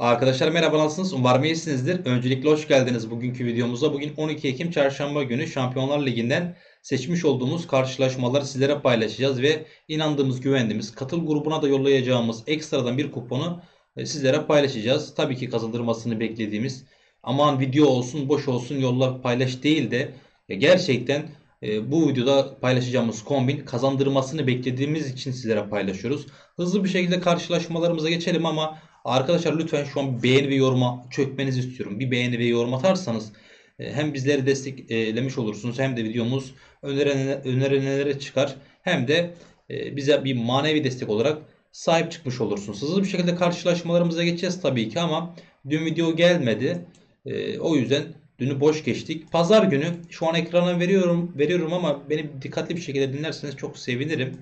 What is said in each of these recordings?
Arkadaşlar merhaba nasılsınız? Umarım iyisinizdir. Öncelikle hoş geldiniz bugünkü videomuza. Bugün 12 Ekim Çarşamba günü Şampiyonlar Ligi'nden seçmiş olduğumuz karşılaşmaları sizlere paylaşacağız ve inandığımız, güvendiğimiz, katıl grubuna da yollayacağımız ekstradan bir kuponu e, sizlere paylaşacağız. Tabii ki kazandırmasını beklediğimiz aman video olsun, boş olsun yolla paylaş değil de gerçekten e, bu videoda paylaşacağımız kombin kazandırmasını beklediğimiz için sizlere paylaşıyoruz. Hızlı bir şekilde karşılaşmalarımıza geçelim ama Arkadaşlar lütfen şu an beğeni ve yoruma çökmenizi istiyorum. Bir beğeni ve yorum atarsanız e, hem bizleri desteklemiş olursunuz hem de videomuz önerilere çıkar. Hem de e, bize bir manevi destek olarak sahip çıkmış olursunuz. Hızlı bir şekilde karşılaşmalarımıza geçeceğiz tabii ki ama dün video gelmedi. E, o yüzden dünü boş geçtik. Pazar günü şu an ekrana veriyorum veriyorum ama beni dikkatli bir şekilde dinlerseniz çok sevinirim.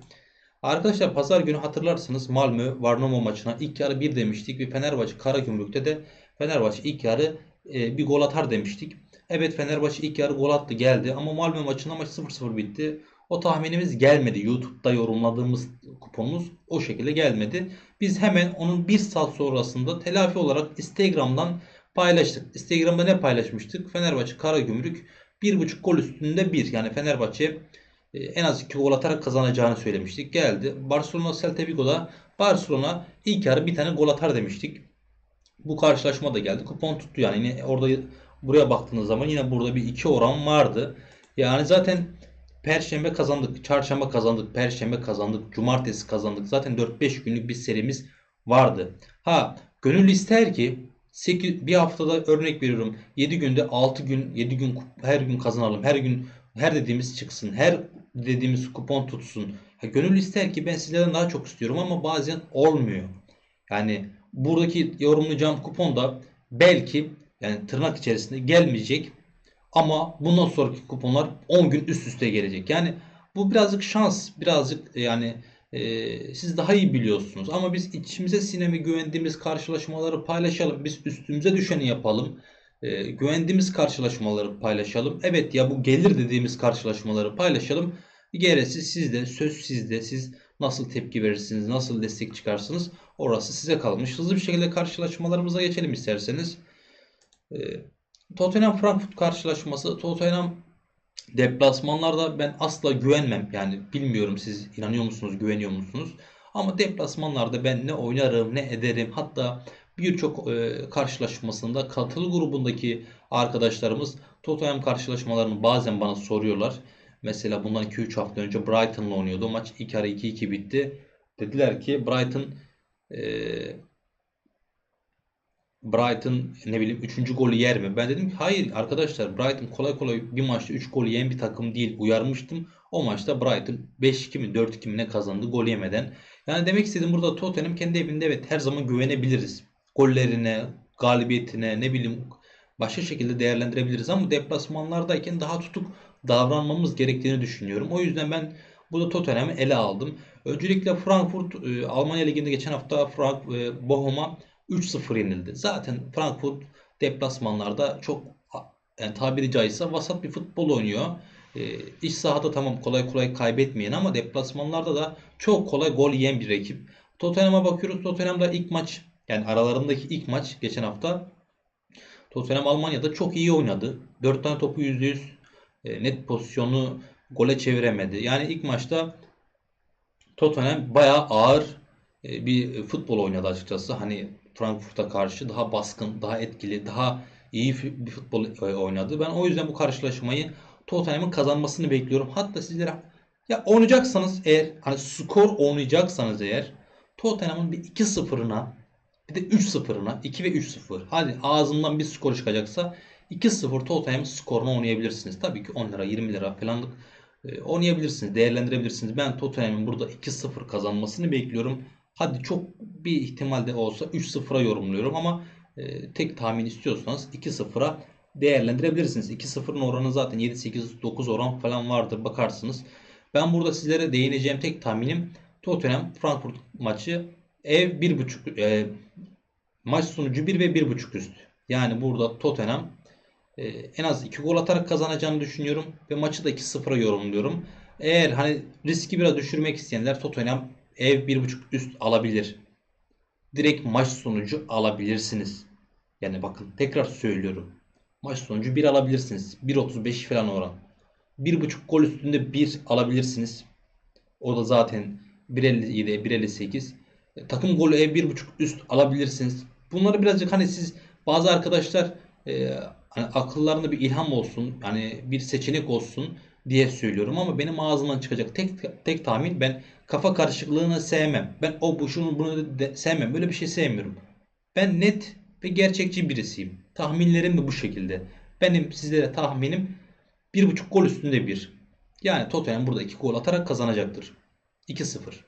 Arkadaşlar pazar günü hatırlarsınız Malmö Varnamo maçına ilk yarı 1 demiştik ve Fenerbahçe Karagümrük'te de Fenerbahçe ilk yarı e, bir gol atar demiştik. Evet Fenerbahçe ilk yarı gol attı geldi ama Malmö maçında maç 0-0 bitti. O tahminimiz gelmedi. YouTube'da yorumladığımız kuponumuz o şekilde gelmedi. Biz hemen onun bir saat sonrasında telafi olarak Instagram'dan paylaştık. Instagram'da ne paylaşmıştık? Fenerbahçe Karagümrük 1.5 gol üstünde 1. Yani Fenerbahçe e, en az 2 gol atarak kazanacağını söylemiştik. Geldi. Barcelona Celta Vigo'da Barcelona ilk yarı bir tane gol atar demiştik. Bu karşılaşma da geldi. Kupon tuttu yani. Yine orada buraya baktığınız zaman yine burada bir iki oran vardı. Yani zaten Perşembe kazandık, Çarşamba kazandık, Perşembe kazandık, Cumartesi kazandık. Zaten 4-5 günlük bir serimiz vardı. Ha gönül ister ki 8 bir haftada örnek veriyorum 7 günde 6 gün 7 gün her gün kazanalım. Her gün her dediğimiz çıksın. Her dediğimiz kupon tutsun. Ha, gönül ister ki ben sizlerden daha çok istiyorum ama bazen olmuyor. Yani buradaki yorumlayacağım kupon da belki yani tırnak içerisinde gelmeyecek ama bundan sonraki kuponlar 10 gün üst üste gelecek. Yani bu birazcık şans, birazcık yani e, siz daha iyi biliyorsunuz. Ama biz içimize sineme güvendiğimiz karşılaşmaları paylaşalım. Biz üstümüze düşeni yapalım e, güvendiğimiz karşılaşmaları paylaşalım. Evet ya bu gelir dediğimiz karşılaşmaları paylaşalım. Gerisi sizde, söz sizde. Siz nasıl tepki verirsiniz, nasıl destek çıkarsınız orası size kalmış. Hızlı bir şekilde karşılaşmalarımıza geçelim isterseniz. E, Tottenham Frankfurt karşılaşması. Tottenham deplasmanlarda ben asla güvenmem. Yani bilmiyorum siz inanıyor musunuz, güveniyor musunuz? Ama deplasmanlarda ben ne oynarım, ne ederim. Hatta birçok e, karşılaşmasında katılı grubundaki arkadaşlarımız Tottenham karşılaşmalarını bazen bana soruyorlar. Mesela bundan 2-3 hafta önce Brighton'la oynuyordu. Maç ilk ara 2-2 bitti. Dediler ki Brighton e, Brighton ne bileyim 3. golü yer mi? Ben dedim ki hayır arkadaşlar Brighton kolay kolay bir maçta 3 gol yiyen bir takım değil. Uyarmıştım. O maçta Brighton 5-2 mi 4-2 mi ne kazandı gol yemeden. Yani demek istediğim burada Tottenham kendi evinde evet her zaman güvenebiliriz gollerine, galibiyetine ne bileyim başka şekilde değerlendirebiliriz ama deplasmanlardayken daha tutuk davranmamız gerektiğini düşünüyorum. O yüzden ben burada Tottenham'ı ele aldım. Öncelikle Frankfurt e, Almanya Ligi'nde geçen hafta Frank e, Bochum'a 3-0 yenildi. Zaten Frankfurt deplasmanlarda çok yani tabiri caizse vasat bir futbol oynuyor. E, iç sahada tamam kolay kolay kaybetmeyen ama deplasmanlarda da çok kolay gol yiyen bir rakip. Tottenham'a bakıyoruz. Tottenham'da ilk maç yani aralarındaki ilk maç geçen hafta Tottenham Almanya'da çok iyi oynadı. 4 tane topu %100 e, net pozisyonu gole çeviremedi. Yani ilk maçta Tottenham bayağı ağır e, bir futbol oynadı açıkçası. Hani Frankfurt'a karşı daha baskın, daha etkili, daha iyi bir futbol e, oynadı. Ben o yüzden bu karşılaşmayı Tottenham'ın kazanmasını bekliyorum. Hatta sizlere ya oynayacaksanız eğer hani skor oynayacaksanız eğer Tottenham'ın bir 2-0'ına bir de 3-0'ına 2 ve 3-0. Hadi ağzından bir skor çıkacaksa 2-0 Tottenham skorunu oynayabilirsiniz. Tabii ki 10 lira 20 lira falanlık e, oynayabilirsiniz. Değerlendirebilirsiniz. Ben Tottenham'ın burada 2-0 kazanmasını bekliyorum. Hadi çok bir ihtimalde olsa 3-0'a yorumluyorum ama e, tek tahmin istiyorsanız 2-0'a değerlendirebilirsiniz. 2-0'ın oranı zaten 7-8-9 oran falan vardır bakarsınız. Ben burada sizlere değineceğim tek tahminim Tottenham Frankfurt maçı Ev 1.5 e, maç sonucu 1 ve 1.5 üst. Yani burada Tottenham e, en az 2 gol atarak kazanacağını düşünüyorum ve maçı da 2-0'a yorumluyorum. Eğer hani riski biraz düşürmek isteyenler Tottenham ev 1.5 üst alabilir. direkt maç sonucu alabilirsiniz. Yani bakın tekrar söylüyorum. Maç sonucu 1 alabilirsiniz. 1.35 falan oran. 1.5 gol üstünde 1 alabilirsiniz. O da zaten 1.57, 1.58. E, Takım golü e 1.5 üst alabilirsiniz. Bunları birazcık hani siz bazı arkadaşlar e, hani akıllarında bir ilham olsun, hani bir seçenek olsun diye söylüyorum ama benim ağzımdan çıkacak tek tek tahmin ben kafa karışıklığını sevmem. Ben o bu şunu bunu de, sevmem. Böyle bir şey sevmiyorum. Ben net ve gerçekçi birisiyim. Tahminlerim de bu şekilde. Benim sizlere tahminim 1.5 gol üstünde bir. Yani Tottenham burada 2 gol atarak kazanacaktır. 2-0.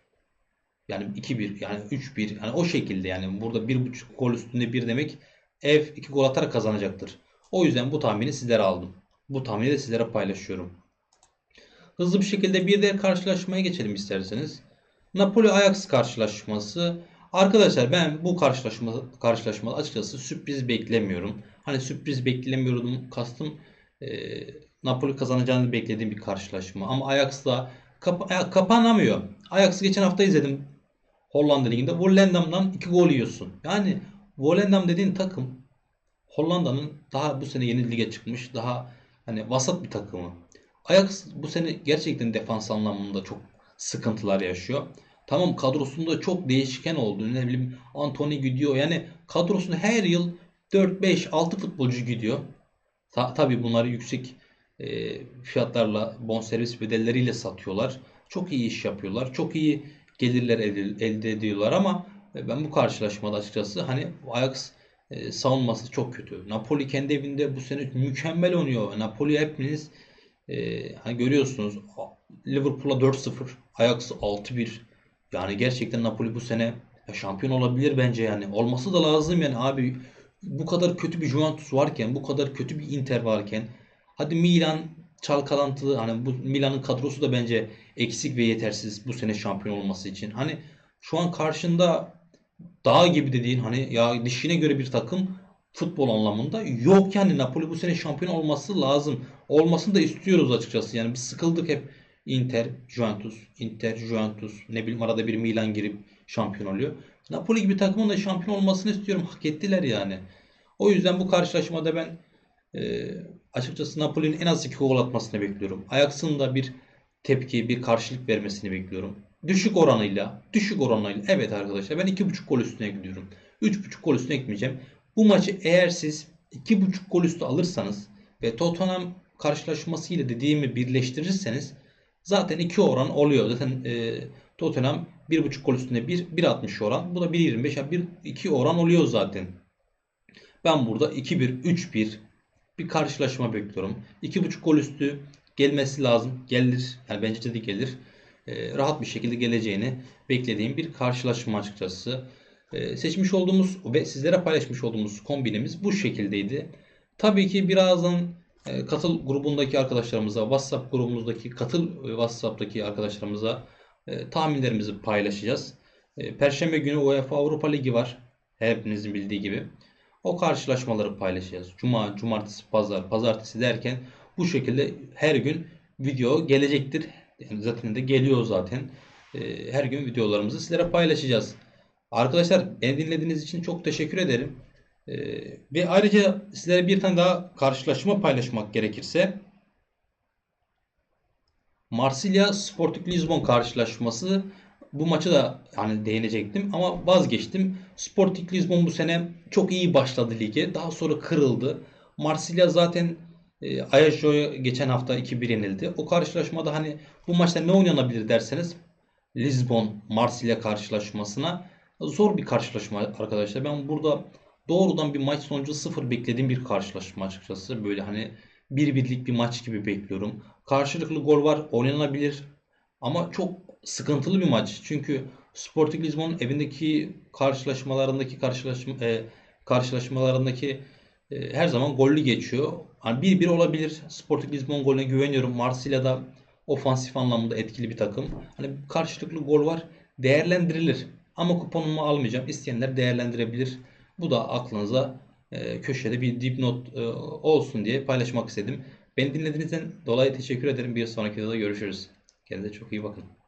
Yani 2-1 yani 3-1 yani o şekilde yani burada 1.5 gol üstünde bir demek ev 2 gol atarak kazanacaktır. O yüzden bu tahmini sizlere aldım. Bu tahmini de sizlere paylaşıyorum. Hızlı bir şekilde bir diğer karşılaşmaya geçelim isterseniz. Napoli Ajax karşılaşması. Arkadaşlar ben bu karşılaşma karşılaşmada açıkçası sürpriz beklemiyorum. Hani sürpriz beklemiyordum kastım e, Napoli kazanacağını beklediğim bir karşılaşma. Ama Ajax'la kap kapanamıyor. Ajax'ı geçen hafta izledim. Hollanda Ligi'nde. Volendam'dan 2 gol yiyorsun. Yani Volendam dediğin takım Hollanda'nın daha bu sene yeni lige çıkmış. Daha hani vasat bir takımı. Ajax bu sene gerçekten defans anlamında çok sıkıntılar yaşıyor. Tamam kadrosunda çok değişken oldu. Ne bileyim Anthony gidiyor. Yani kadrosunda her yıl 4, 5, 6 futbolcu gidiyor. Ta, tabii bunları yüksek e, fiyatlarla, bonservis bedelleriyle satıyorlar. Çok iyi iş yapıyorlar. Çok iyi gelirler elde, ediyorlar ama e, ben bu karşılaşmada açıkçası hani Ajax e, savunması çok kötü. Napoli kendi evinde bu sene mükemmel oynuyor. Napoli hepiniz e, hani görüyorsunuz Liverpool'a 4-0, Ajax 6-1. Yani gerçekten Napoli bu sene şampiyon olabilir bence yani. Olması da lazım yani abi. Bu kadar kötü bir Juventus varken, bu kadar kötü bir Inter varken hadi Milan çalkalantılı hani bu Milan'ın kadrosu da bence eksik ve yetersiz bu sene şampiyon olması için. Hani şu an karşında dağ gibi dediğin hani ya dişine göre bir takım futbol anlamında yok yani Napoli bu sene şampiyon olması lazım. Olmasını da istiyoruz açıkçası. Yani biz sıkıldık hep Inter, Juventus, Inter, Juventus, ne bileyim arada bir Milan girip şampiyon oluyor. Napoli gibi takımın da şampiyon olmasını istiyorum. Hak ettiler yani. O yüzden bu karşılaşmada ben e, açıkçası Napoli'nin en az 2 gol atmasını bekliyorum. Ajax'ın da bir tepki, bir karşılık vermesini bekliyorum. Düşük oranıyla, düşük oranıyla. Evet arkadaşlar ben 2.5 gol üstüne gidiyorum. 3.5 gol üstüne gitmeyeceğim. Bu maçı eğer siz 2.5 gol üstü alırsanız ve Tottenham karşılaşmasıyla dediğimi birleştirirseniz zaten 2 oran oluyor. Zaten e, Tottenham 1.5 gol üstünde 1, 1.60 oran. Bu da 1.25 yani 1, 2 oran oluyor zaten. Ben burada 2-1, 3-1 bir karşılaşma bekliyorum. 2.5 gol üstü gelmesi lazım. Gelir. Yani bence de gelir. E, rahat bir şekilde geleceğini beklediğim bir karşılaşma açıkçası. E, seçmiş olduğumuz ve sizlere paylaşmış olduğumuz kombinimiz bu şekildeydi. Tabii ki birazdan e, katıl grubundaki arkadaşlarımıza, WhatsApp grubumuzdaki katıl e, WhatsApp'taki arkadaşlarımıza e, tahminlerimizi paylaşacağız. E, Perşembe günü UEFA Avrupa Ligi var. Hepinizin bildiği gibi. O karşılaşmaları paylaşacağız. Cuma, cumartesi, pazar, pazartesi derken bu şekilde her gün video gelecektir. Yani zaten de geliyor zaten. E, her gün videolarımızı sizlere paylaşacağız. Arkadaşlar beni dinlediğiniz için çok teşekkür ederim. Ee, ve ayrıca sizlere bir tane daha karşılaşma paylaşmak gerekirse Marsilya Sporting Lisbon karşılaşması bu maçı da hani değinecektim ama vazgeçtim. Sporting Lisbon bu sene çok iyi başladı lige. Daha sonra kırıldı. Marsilya zaten e, Ajax'o'ya geçen hafta 2-1 yenildi. O karşılaşmada hani bu maçta ne oynanabilir derseniz Lisbon Marsilya karşılaşmasına zor bir karşılaşma arkadaşlar. Ben burada doğrudan bir maç sonucu sıfır beklediğim bir karşılaşma açıkçası. Böyle hani bir birlik bir maç gibi bekliyorum. Karşılıklı gol var oynanabilir ama çok sıkıntılı bir maç. Çünkü Sporting Lisbon evindeki karşılaşmalarındaki karşılaşma e, karşılaşmalarındaki e, her zaman gollü geçiyor. Hani 1-1 olabilir. Sporting Lisbon golüne güveniyorum. Marsilya'da ofansif anlamda etkili bir takım. Hani karşılıklı gol var. Değerlendirilir. Ama kuponumu almayacağım. İsteyenler değerlendirebilir. Bu da aklınıza e, köşede bir dipnot e, olsun diye paylaşmak istedim. Beni dinlediğinizden dolayı teşekkür ederim. Bir sonraki videoda görüşürüz. Kendinize çok iyi bakın.